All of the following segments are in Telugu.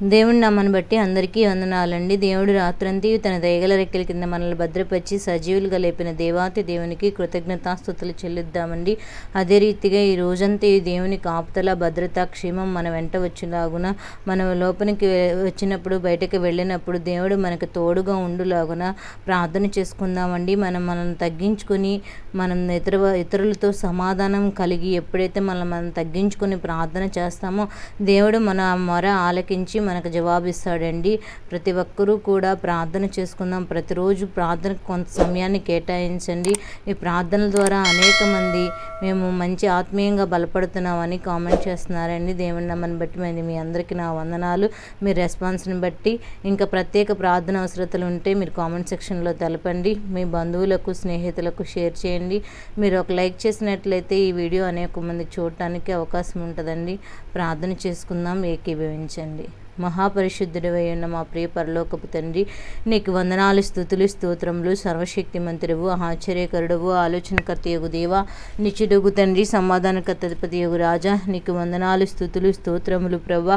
దేవుని నమ్మని బట్టి అందరికీ వందనాలండి. దేవుడు రాత్రంతి తన దయగల రెక్కల కింద మనల్ని భద్రపరిచి సజీవులుగా లేపిన దేవాతి దేవునికి కృతజ్ఞతాస్థుతులు చెల్లిద్దామండి. అదే రీతిగా ఈ రోజంతా ఈ దేవుని కాపుతల భద్రత క్షేమం మన వెంట వచ్చేలాగున మనం లోపలికి వచ్చినప్పుడు బయటకు వెళ్ళినప్పుడు దేవుడు మనకు తోడుగా ఉండులాగున ప్రార్థన చేసుకుందామండి. మనం మనం తగ్గించుకొని మనం ఇతర ఇతరులతో సమాధానం కలిగి ఎప్పుడైతే మనం మనం తగ్గించుకొని ప్రార్థన చేస్తామో దేవుడు మన మొర ఆలకించి మనకు జవాబిస్తాడండి. ప్రతి ఒక్కరూ కూడా ప్రార్థన చేసుకుందాం. ప్రతిరోజు ప్రార్థనకు కొంత సమయాన్ని కేటాయించండి. ఈ ప్రార్థనల ద్వారా అనేక మంది మేము మంచి ఆత్మీయంగా బలపడుతున్నామని కామెంట్ చేస్తున్నారండి. దేవుని నమ్మని బట్టి మరి మీ అందరికీ నా వందనాలు. మీ రెస్పాన్స్ని బట్టి ఇంకా ప్రత్యేక ప్రార్థన అవసరతలు ఉంటే మీరు కామెంట్ సెక్షన్లో తెలపండి. మీ బంధువులకు స్నేహితులకు షేర్ చేయండి. మీరు ఒక లైక్ చేసినట్లయితే ఈ వీడియో అనేక మంది చూడటానికి అవకాశం ఉంటుందండి. ప్రార్థన చేసుకుందాం ఏకీభవించండి. మహాపరిశుద్ధుడివై ఉన్న మా ప్రియ పరలోకపు తండ్రి నీకు వందనాలు స్థుతులు స్తోత్రములు. సర్వశక్తి మంత్రివు ఆశ్చర్యకరుడవు ఆలోచనకర్త యొగు దేవ నిచ్చుడుగు తండ్రి సమాధానకర్తపతియగు రాజా. నీకు వందనాలు స్థుతులు స్తోత్రములు ప్రభ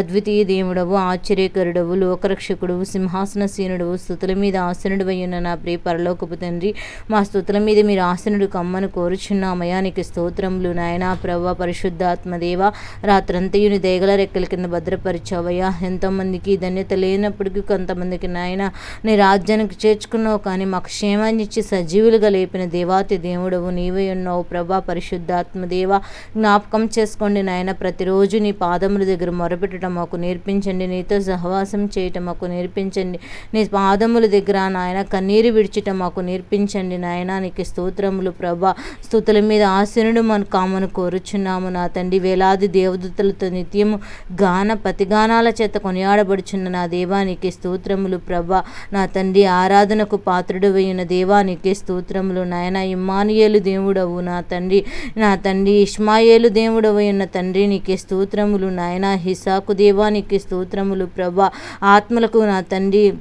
అద్వితీయ దేవుడవు ఆశ్చర్యకరుడవు సింహాసన సింహాసనసీనుడవు స్థుతుల మీద ఆసనుడు ఉన్న నా ప్రియ పరలోకపు తండ్రి మా స్థుతుల మీద మీరు ఆసనుడు కమ్మను కోరుచున్నామయా. నీకు స్తోత్రములు నాయనా ప్రభ పరిశుద్ధాత్మదేవ రాత్రంతయుని దేగల రెక్కల కింద భద్రపరిచావయ్యా ఎంతోమందికి ధన్యత లేనప్పటికీ కొంతమందికి నాయన నీ రాజ్యానికి చేర్చుకున్నావు కానీ మాకు క్షేమాన్ని ఇచ్చి సజీవులుగా లేపిన దేవాతి దేవుడవు నీవే ఉన్నావు. ప్రభా పరిశుద్ధాత్మ దేవ జ్ఞాపకం చేసుకోండి నాయన. ప్రతిరోజు నీ పాదముల దగ్గర మొరపెట్టడం మాకు నేర్పించండి. నీతో సహవాసం చేయటం మాకు నేర్పించండి. నీ పాదముల దగ్గర నాయన కన్నీరు విడిచటం మాకు నేర్పించండి నాయన. నీకు స్తోత్రములు ప్రభా. స్థుతుల మీద ఆశీనుడు మన కామను కోరుచున్నాము. నా తండ్రి వేలాది దేవదూతలతో నిత్యము గాన పతిగానాల చేత కొనియాడబడుచున్న నా దేవానికి స్తోత్రములు ప్రభా. నా తండ్రి ఆరాధనకు పాత్రుడు అయిన దేవానికి స్తోత్రములు. నాయన ఇమ్మానియేలు దేవుడవు నా తండ్రి. నా తండ్రి ఇష్మాయేలు దేవుడవు అయిన తండ్రి నీకే స్తోత్రములు. నాయన హిసాకు దేవానికి స్తోత్రములు ప్రభా. ఆత్మలకు నా తండ్రి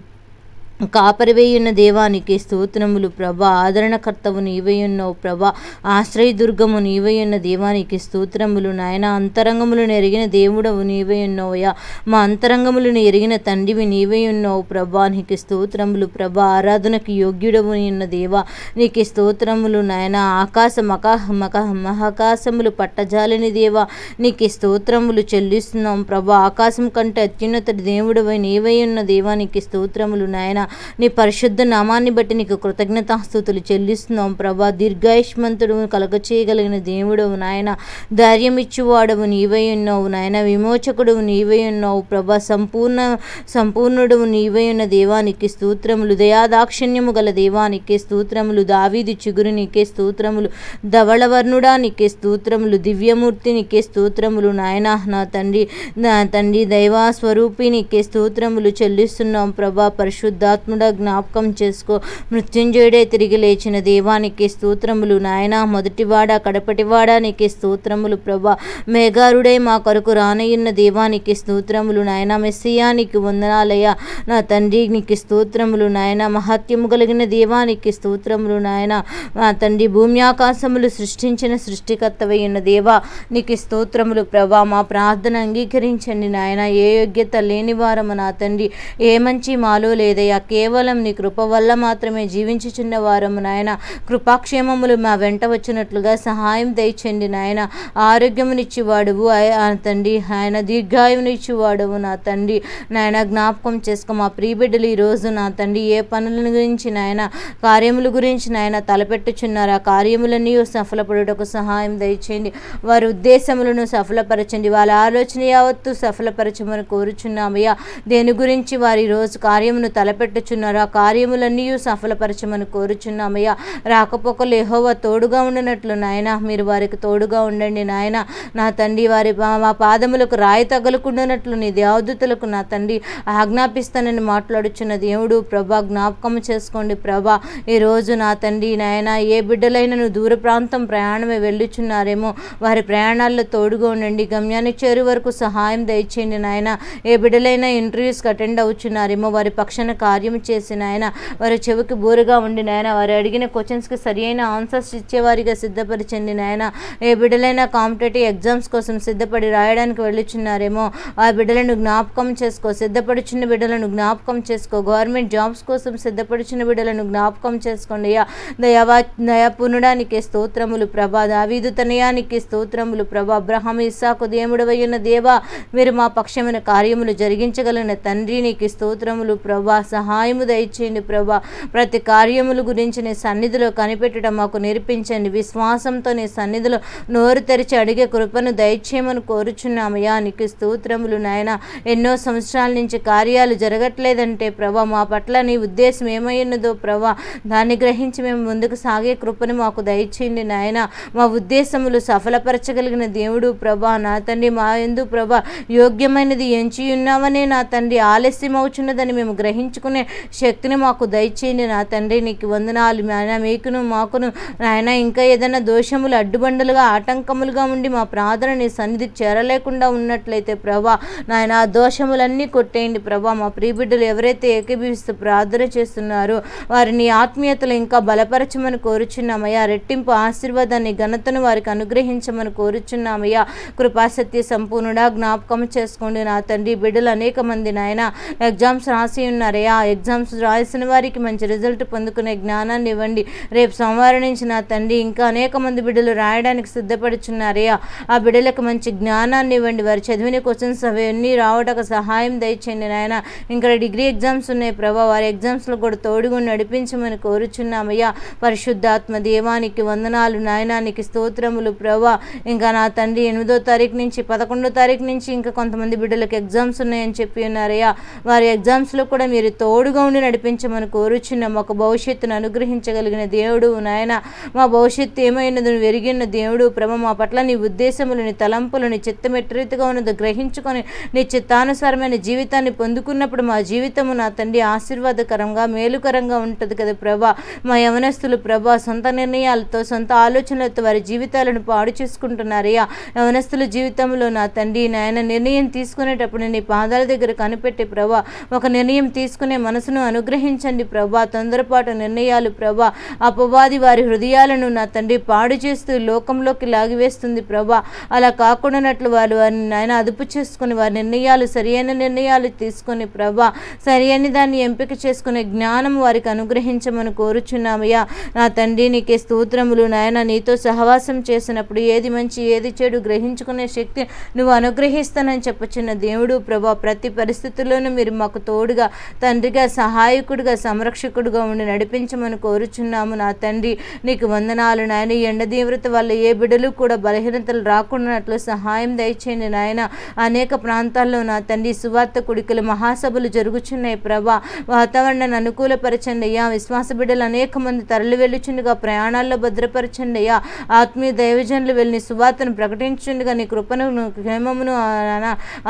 కాపరివేయున్న దేవానికి స్తోత్రములు ప్రభా. ఆదరణకర్తవు నీవయున్నవు ప్రభా. ఆశ్రయదుర్గము నీవయున్న దేవానికి స్తోత్రములు. నాయన అంతరంగములను ఎరిగిన దేవుడవు నీవయున్నవయ్యా మా అంతరంగములను ఎరిగిన తండ్రివి నీవయున్నవు ప్రభా. నీకు స్తోత్రములు ప్రభా. ఆరాధనకు యోగ్యుడవు నిన్న దేవా. నీకు స్తోత్రములు నాయన. ఆకాశ మకా మక మహాకాశములు పట్టజాలని దేవా. నీకు స్తోత్రములు చెల్లిస్తున్నాం ప్రభా. ఆకాశం కంటే అత్యున్నత దేవుడవై నీవయున్న దేవానికి స్తోత్రములు నాయన. నీ పరిశుద్ధ నామాన్ని బట్టి నీకు కృతజ్ఞతాస్థుతులు చెల్లిస్తున్నాం ప్రభా. దీర్ఘాయుష్మంతుడు కలగ చేయగలిగిన దేవుడవు నాయన. ధైర్యం ఇచ్చువాడవు నీవై ఉన్నావు నాయన. విమోచకుడు నీవై ఉన్నావు ప్రభా. సంపూర్ణ సంపూర్ణుడు నీవై ఉన్న దేవానికి స్తోత్రములు. దయాదాక్షిణ్యము గల దేవానికి స్తోత్రములు. దావీది చిగురు నీకే స్తోత్రములు. ధవళవర్ణుడా నీకే స్తోత్రములు. దివ్యమూర్తి నీకే స్తోత్రములు నాయన. నా తండ్రి నా తండ్రి దైవా స్వరూపి నీకే స్తోత్రములు చెల్లిస్తున్నాం ప్రభా. పరిశుద్ధ పరిశుద్ధాత్ముడా జ్ఞాపకం చేసుకో. మృత్యుంజయుడే తిరిగి లేచిన దేవానికి స్తోత్రములు. నాయన మొదటివాడ కడపటివాడా నీకే స్తోత్రములు ప్రభా. మేఘారుడే మా కొరకు రానయ్యున్న దేవానికి స్తోత్రములు. నాయన మెస్సియానికి వందనాలయ నా తండ్రి నీకు స్తోత్రములు. నాయన మహత్యము కలిగిన దేవానికి స్తోత్రములు. నాయన నా తండ్రి భూమి ఆకాశములు సృష్టించిన సృష్టికర్తవై ఉన్న దేవా నీకు స్తోత్రములు ప్రభా. మా ప్రార్థన అంగీకరించండి నాయన. ఏ యోగ్యత లేని వారము నా తండ్రి. ఏ మంచి మాలో లేదయ్యా. కేవలం నీ కృప వల్ల మాత్రమే జీవించుచున్న వారము నాయన. కృపాక్షేమములు మా వెంట వచ్చినట్లుగా సహాయం దయచండి నాయన. ఆరోగ్యమునిచ్చేవాడువు తండ్రి. ఆయన దీర్ఘాయునిచ్చేవాడువు నా తండ్రి. నాయన జ్ఞాపకం చేసుకో మా ప్రీబిడ్డలు ఈరోజు నా తండ్రి. ఏ పనుల గురించి నాయన కార్యముల గురించి నాయన తలపెట్టుచున్నారు ఆ కార్యములన్నీ సఫలపడుటకు సహాయం దయచేయండి వారి ఉద్దేశములను సఫలపరచండి. వాళ్ళ ఆలోచన యావత్తు సఫలపరచమని కోరుచున్నామయ్యా. దేని గురించి వారి రోజు కార్యమును తలపెట్టు తలపెట్టుచున్నారు ఆ కార్యములన్నీ సఫలపరచమని కోరుచున్నామయ్యా. రాకపోకలు ఎహోవ తోడుగా ఉండనట్లు నాయన. మీరు వారికి తోడుగా ఉండండి నాయన. నా తండ్రి వారి మా పాదములకు రాయి తగలకుండానట్లు నీ దేవదూతలకు నా తండ్రి ఆజ్ఞాపిస్తానని మాట్లాడుచున్న దేవుడు ప్రభా జ్ఞాపకం చేసుకోండి ప్రభా. ఈరోజు నా తండ్రి నాయన ఏ బిడ్డలైనను దూర ప్రాంతం ప్రయాణమే వెళ్ళుచున్నారేమో. వారి ప్రయాణాల్లో తోడుగా ఉండండి. గమ్యానికి చేరు వరకు సహాయం దయచేయండి నాయన. ఏ బిడ్డలైనా ఇంటర్వ్యూస్కి అటెండ్ అవుచున్నారేమో. వారి పక్షాన కార్య కార్యం చేసి నాయన వారి చెవికి బూరుగా ఉండి నాయన వారు అడిగిన క్వశ్చన్స్కి సరి అయిన ఆన్సర్స్ ఇచ్చేవారిగా సిద్ధపరిచింది నాయన. ఏ బిడ్డలైన కాంపిటేటివ్ ఎగ్జామ్స్ కోసం సిద్ధపడి రాయడానికి వెళ్ళుచున్నారేమో ఆ బిడ్డలను జ్ఞాపకం చేసుకో. సిద్ధపడుచున్న బిడ్డలను జ్ఞాపకం చేసుకో. గవర్నమెంట్ జాబ్స్ కోసం సిద్ధపడుచున్న బిడ్డలను జ్ఞాపకం చేసుకోండి. అయ్యా దయవా దయాపునుడానికి స్తోత్రములు ప్రభా. దావీదు తనయానికి స్తోత్రములు ప్రభా. అబ్రహం ఇస్సాకు దేవుడవయ్యున్న దేవా మీరు మా పక్షమైన కార్యములు జరిగించగలిగిన తండ్రి నీకు స్తోత్రములు ప్రభా. సహాయము దయచేయండి ప్రభా. ప్రతి కార్యముల గురించి నీ సన్నిధిలో కనిపెట్టడం మాకు నేర్పించండి. విశ్వాసంతో నీ సన్నిధిలో నోరు తెరిచి అడిగే కృపను దయచేయమని కోరుచున్నామయ్యా. నీకు స్తోత్రములు నాయన. ఎన్నో సంవత్సరాల నుంచి కార్యాలు జరగట్లేదంటే ప్రభా మా పట్ల నీ ఉద్దేశం ఏమై ఉన్నదో ప్రభా దాన్ని గ్రహించి మేము ముందుకు సాగే కృపను మాకు దయచేయండి నాయన. మా ఉద్దేశములు సఫలపరచగలిగిన దేవుడు ప్రభా నా తండ్రి మా ఎందు ప్రభా యోగ్యమైనది ఎంచి ఉన్నామనే నా తండ్రి ఆలస్యం అవుచున్నదని మేము గ్రహించుకునే శక్తిని మాకు దయచేయండి నా తండ్రి నీకు వందనాలు. నాయన మీకును మాకును నాయన ఇంకా ఏదైనా దోషములు అడ్డుబండలుగా ఆటంకములుగా ఉండి మా ప్రార్థన నీ సన్నిధికి చేరలేకుండా ఉన్నట్లయితే ప్రభా నాయన ఆ దోషములన్నీ కొట్టేయండి ప్రభా. మా ప్రియబిడ్డలు ఎవరైతే ఏకీభవిస్తూ ప్రార్థన చేస్తున్నారో వారిని ఆత్మీయతలు ఇంకా బలపరచమని కోరుచున్నామయ్యా. రెట్టింపు ఆశీర్వాదాన్ని ఘనతను వారికి అనుగ్రహించమని కోరుచున్నామయ్యా. కృపాసత్య సంపూర్ణుడా జ్ఞాపకం చేసుకోండి నా తండ్రి. బిడ్డలు అనేక మంది నాయన ఎగ్జామ్స్ రాసి ఉన్నారయ్యా. ఎగ్జామ్స్ రాసిన వారికి మంచి రిజల్ట్ పొందుకునే జ్ఞానాన్ని ఇవ్వండి. రేపు సోమవారం నుంచి నా తండ్రి ఇంకా అనేక మంది బిడ్డలు రాయడానికి సిద్ధపడుచున్నారయ్యా ఆ బిడ్డలకు మంచి జ్ఞానాన్ని ఇవ్వండి. వారు చదివిన క్వశ్చన్స్ అవన్నీ రావడానికి సహాయం దయచేయండి నాయన. ఇంకా డిగ్రీ ఎగ్జామ్స్ ఉన్నాయి ప్రభా. వారి ఎగ్జామ్స్లో కూడా తోడుగా నడిపించమని కోరుచున్నామయ్యా. పరిశుద్ధాత్మ దేవానికి వందనాలు నాయనానికి స్తోత్రములు ప్రభా. ఇంకా నా తండ్రి ఎనిమిదో తారీఖు నుంచి పదకొండో తారీఖు నుంచి ఇంకా కొంతమంది బిడ్డలకు ఎగ్జామ్స్ ఉన్నాయని చెప్పి ఉన్నారయ్యా. వారి ఎగ్జామ్స్లో కూడా మీరు తో తోడుగా ఉండి నడిపించమని కోరుచున్నాం ఒక భవిష్యత్తును అనుగ్రహించగలిగిన దేవుడు నాయన. మా భవిష్యత్తు ఏమైనది? వెరిగిన దేవుడు ప్రభ మా పట్ల నీ ఉద్దేశములు నీ తలంపులు నీ చిత్తం ఉన్నదో గ్రహించుకొని నీ చిత్తానుసారమైన జీవితాన్ని పొందుకున్నప్పుడు మా జీవితము నా తండ్రి ఆశీర్వాదకరంగా మేలుకరంగా ఉంటుంది కదా ప్రభా. మా యవనస్తులు ప్రభా సొంత నిర్ణయాలతో సొంత ఆలోచనలతో వారి జీవితాలను పాడు చేసుకుంటున్నారయ్యా. యవనస్తుల జీవితంలో నా తండ్రి నాయన నిర్ణయం తీసుకునేటప్పుడు నీ పాదాల దగ్గర కనిపెట్టి ప్రభా. ఒక నిర్ణయం తీసుకునే మనసును అనుగ్రహించండి ప్రభా. తొందరపాటు నిర్ణయాలు ప్రభా. అపవాది వారి హృదయాలను నా తండ్రి పాడు చేస్తూ లోకంలోకి లాగివేస్తుంది ప్రభా. అలా కాకుండానట్లు వారు వారిని నాయన అదుపు చేసుకుని వారి నిర్ణయాలు సరియైన నిర్ణయాలు తీసుకొని ప్రభా సరియైన దాన్ని ఎంపిక చేసుకునే జ్ఞానం వారికి అనుగ్రహించమని కోరుచున్నామయ్యా. నా తండ్రి నీకే స్తోత్రములు నాయన. నీతో సహవాసం చేసినప్పుడు ఏది మంచి ఏది చెడు గ్రహించుకునే శక్తి నువ్వు అనుగ్రహిస్తానని చెప్పచిన దేవుడు ప్రభా. ప్రతి పరిస్థితుల్లోనూ మీరు మాకు తోడుగా తండ్రి తండ్రిగా సహాయకుడిగా సంరక్షకుడిగా ఉండి నడిపించమని కోరుచున్నాము నా తండ్రి. నీకు వందనాలు నాయన. ఎండ తీవ్రత వల్ల ఏ బిడ్డలు కూడా బలహీనతలు రాకుండానట్లు సహాయం దయచేయండి నాయన. అనేక ప్రాంతాల్లో నా తండ్రి సువార్త కుడికలు మహాసభలు జరుగుచున్నాయి ప్రభా. వాతావరణాన్ని అనుకూలపరచండి అయ్యా. విశ్వాస బిడ్డలు అనేక మంది తరలి వెళ్ళుచుండగా ప్రయాణాల్లో భద్రపరచండి అయ్యా. ఆత్మీయ దైవజనులు వెళ్ళి సువార్తను ప్రకటించుండగా నీ కృపను క్షేమమును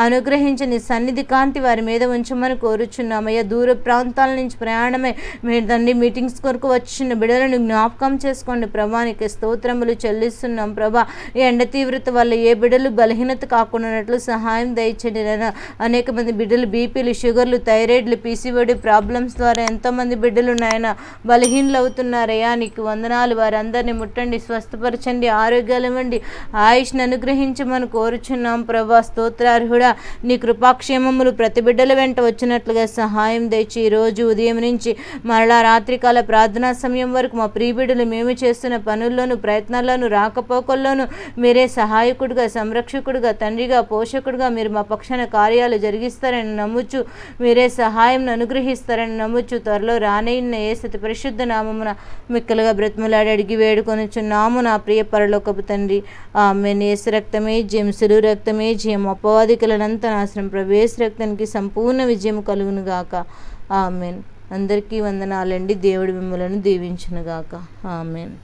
అనుగ్రహించని సన్నిధి కాంతి వారి మీద ఉంచమని కోరుచున్నామయ్యా దూర ప్రాంతాల నుంచి ప్రయాణమై. మీరు తండ్రి మీటింగ్స్ కొరకు వచ్చిన బిడ్డలను జ్ఞాపకం చేసుకోండి. ప్రభానికి స్తోత్రములు చెల్లిస్తున్నాం ప్రభా. ఈ ఎండ తీవ్రత వల్ల ఏ బిడ్డలు బలహీనత కాకుండానట్లు సహాయం దయచండి నేను అనేక మంది బిడ్డలు బీపీలు షుగర్లు థైరాయిడ్లు పీసీఓడి ప్రాబ్లమ్స్ ద్వారా ఎంతోమంది బిడ్డలు నాయన బలహీనలు అవుతున్నారయ్యా. నీకు వందనాలు. వారందరినీ ముట్టండి స్వస్థపరచండి ఆరోగ్యాలు ఇవ్వండి. ఆయుష్ను అనుగ్రహించమని కోరుచున్నాం ప్రభా. స్తోత్రార్హుడా నీ కృపాక్షేమములు ప్రతి బిడ్డల వెంట వచ్చినట్లుగా సహాయం దయ ఈ రోజు ఉదయం నుంచి మరలా రాత్రికాల ప్రార్థనా సమయం వరకు మా ప్రియబిడ్డలు మేము చేస్తున్న పనుల్లోనూ ప్రయత్నాల్లోనూ రాకపోకల్లోనూ మీరే సహాయకుడిగా సంరక్షకుడిగా తండ్రిగా పోషకుడిగా మీరు మా పక్షాన కార్యాలు జరిగిస్తారని నమ్ముచు మీరే సహాయం అనుగ్రహిస్తారని నమ్ముచు త్వరలో రానయ్య ఏసతి పరిశుద్ధ నామమున మిక్కలుగా బ్రతిమలాడి అడిగి వేడుకొనుచున్నాము నా ప్రియ పరలోకపు తండ్రి. ఆమె నేసు రక్తమే జంసులు రక్తమే జయం అపవాదికలనంత నాశనం. ప్రవేశ రక్తానికి సంపూర్ణ విజయం కలుగును గాక ఆమెన్. అందరికీ వందనాలండి. దేవుడి మిమ్మలను దీవించునుగాక. ఆమెన్.